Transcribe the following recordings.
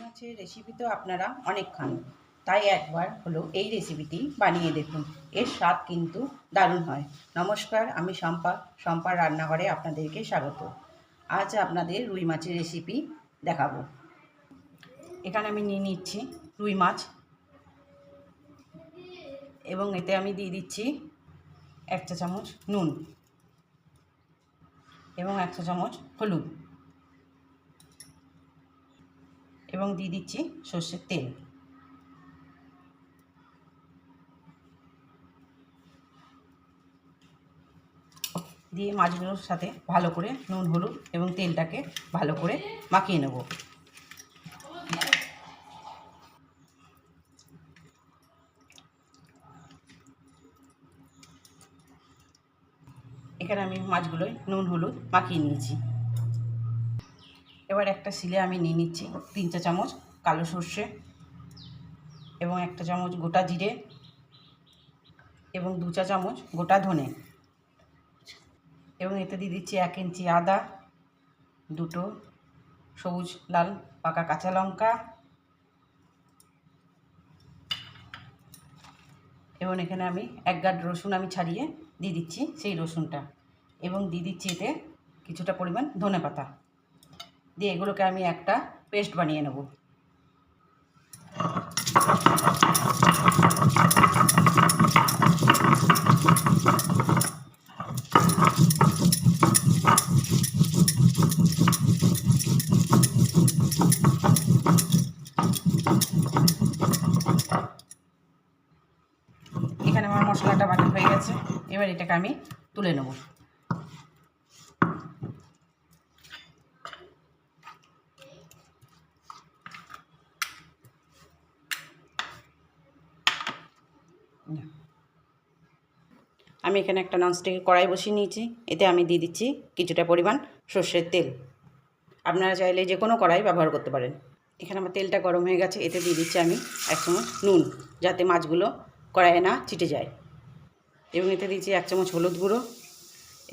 মাছের রেসিপি তো আপনারা অনেক খান তাই একবার হলো এই রেসিপিটি বানিয়ে দেখুন। এর স্বাদ কিন্তু দারুণ হয়। নমস্কার, আমি শম্পা, শম্পার রান্নাঘরে আপনাদেরকে স্বাগত। আজ আপনাদের রুই মাছের রেসিপি দেখাবো। এখানে আমি নিয়ে নিচ্ছি রুই মাছ। এবং এতে আমি দিয়ে দিচ্ছি এক চা চামচ নুন। এবং এক চা চামচ হলুদ। এবং দিয়ে দিচ্ছি সর্ষের তেল। দিয়ে মাছগুলোর সাথে ভালো করে নুন, হলুদ এবং তেলটাকে ভালো করে মাখিয়ে নেব। এখানে আমি মাছগুলোয় নুন, হলুদ মাখিয়ে নিয়েছি। এবার একটা শিলে আমি নিয়ে নিচ্ছি তিন চা চামচ কালো সর্ষে এবং একটা চামচ গোটা জিরে এবং দু চা চামচ গোটা ধনে এবং এতে দিয়ে দিচ্ছি এক ইঞ্চি আদা, দুটো সবুজ লাল পাকা কাঁচা লঙ্কা এবং এখানে আমি এক গাঁট রসুন আমি ছাড়িয়ে দিয়ে দিচ্ছি সেই রসুনটা এবং দিয়ে দিচ্ছি এতে কিছুটা পরিমাণ ধনে পাতা দিয়ে এগুলোকে আমি একটা পেস্ট বানিয়ে নেব। এখানে আমার মশলাটা বাটা হয়ে গেছে। এবার এটাকে আমি তুলে নেব। আমি এখানে একটা ননস্টিকের কড়াই বসিয়ে নিয়েছি। এতে আমি দিয়ে দিচ্ছি কিছুটা পরিমাণ সর্ষের তেল। আপনারা চাইলে যে কোনো কড়াই ব্যবহার করতে পারেন। এখানে আমার তেলটা গরম হয়ে গেছে, এতে দিয়ে দিচ্ছি আমি এক চামচ নুন, যাতে মাছগুলো কড়াইয়ে না চিটে যায়। এবং এতে দিচ্ছি এক চামচ হলুদ গুঁড়ো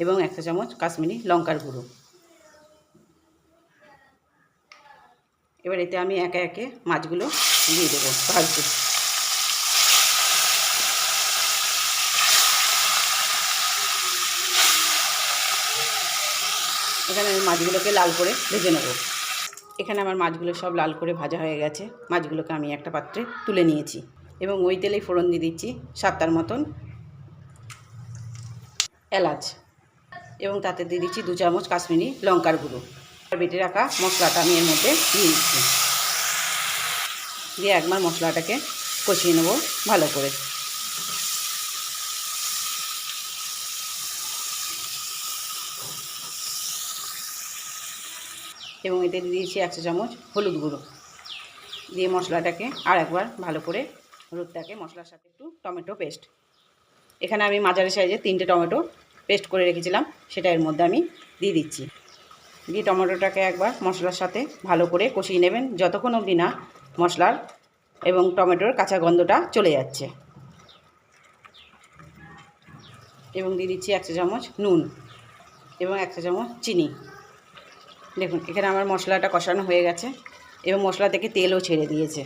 এবং একটা চামচ কাশ্মীরি লঙ্কার গুঁড়ো। এবার এতে আমি একে একে মাছগুলো দিয়ে দেবো ভাজতে। এখানে আমি মাছগুলোকে লাল করে ভেজে নেব। এখানে আমার মাছগুলো সব লাল করে ভাজা হয়ে গেছে। মাছগুলোকে আমি একটা পাত্রে তুলে নিয়েছি এবং ওই তেলেই ফোড়ন দিয়ে দিচ্ছি সাতটার মতন এলাচ এবং তাতে দিয়ে দিচ্ছি দু চামচ কাশ্মীরি লঙ্কার গুঁড়ো। আর বেটে রাখা মশলাটা আমি এর মধ্যে দিয়ে দিচ্ছি। দিয়ে একবার মশলাটাকে কষিয়ে নেব ভালো করে। এবং এতে দিয়ে দিয়েছি একশো চামচ হলুদ গুঁড়ো। দিয়ে মশলাটাকে আর একবার ভালো করে হলুদটাকে মশলার সাথে একটু টমেটো পেস্ট। এখানে আমি মাঝারি সাইজে তিনটে টমেটো পেস্ট করে রেখেছিলাম, সেটা এর মধ্যে আমি দিয়ে দিচ্ছি। দিয়ে টমেটোটাকে একবার মশলার সাথে ভালো করে কষিয়ে নেবেন, যতক্ষণ অবধি না মশলার এবং টমেটোর কাঁচা গন্ধটা চলে যাচ্ছে। এবং দিয়ে দিচ্ছি একশো চামচ নুন এবং একশো চামচ চিনি। দেখুন, এখানে আমার মশলাটা কষানো হয়ে গেছে, এবং মশলা থেকে তেলও ছেড়ে দিয়েছে।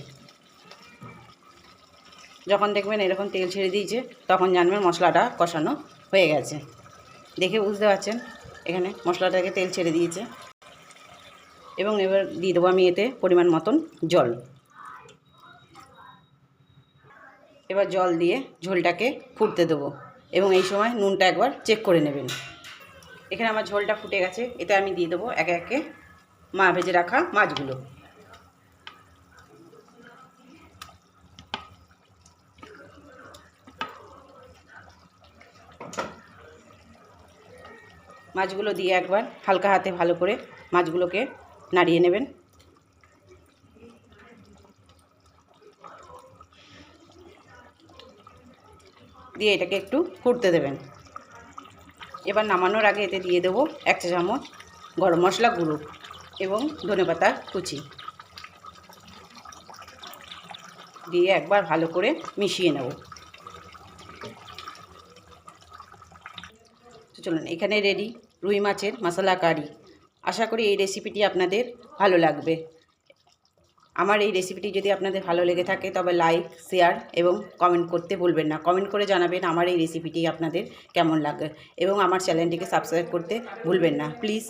যখন দেখবেন এরকম তেল ছেড়ে দিয়েছে, তখন জানবেন মশলাটা কষানো হয়ে গেছে। দেখে বুঝতে পারছেন, এখানে মশলাটাকে তেল ছেড়ে দিয়েছে। এবং এবার দিয়ে দেবো আমি এতে পরিমাণ মতন জল। এবার জল দিয়ে ঝোলটাকে ফুটতে দেবো, এবং এই সময় নুনটা একবার চেক করে নেবেন। এখানে আমার ঝোলটা ফুটে গেছে, এতে আমি দিয়ে দেবো একে একে মা ভেজে রাখা মাছগুলো। মাছগুলো দিয়ে একবার হালকা হাতে ভালো করে মাছগুলোকে নাড়িয়ে নেবেন। দিয়ে এটাকে একটু ফুটতে দেবেন। এবার নামানোর আগে এতে দিয়ে দেবো এক চা চামচ গরম মশলা গুঁড়ো এবং ধনেপাতা কুচি। দিয়ে একবার ভালো করে মিশিয়ে নেব। তো চলুন, এখানে রেডি রুই মাছের মশলা কারি আশা করি এই রেসিপিটি আপনাদের ভালো লাগবে। আমার এই রেসিপিটি যদি আপনাদের ভালো লেগে থাকে, তবে লাইক শেয়ার এবং কমেন্ট করতে ভুলবেন না। কমেন্ট করে জানাবেন আমার এই রেসিপিটি আপনাদের কেমন লাগে এবং আমার চ্যানেলটিকে সাবস্ক্রাইব করতে ভুলবেন না। প্লিজ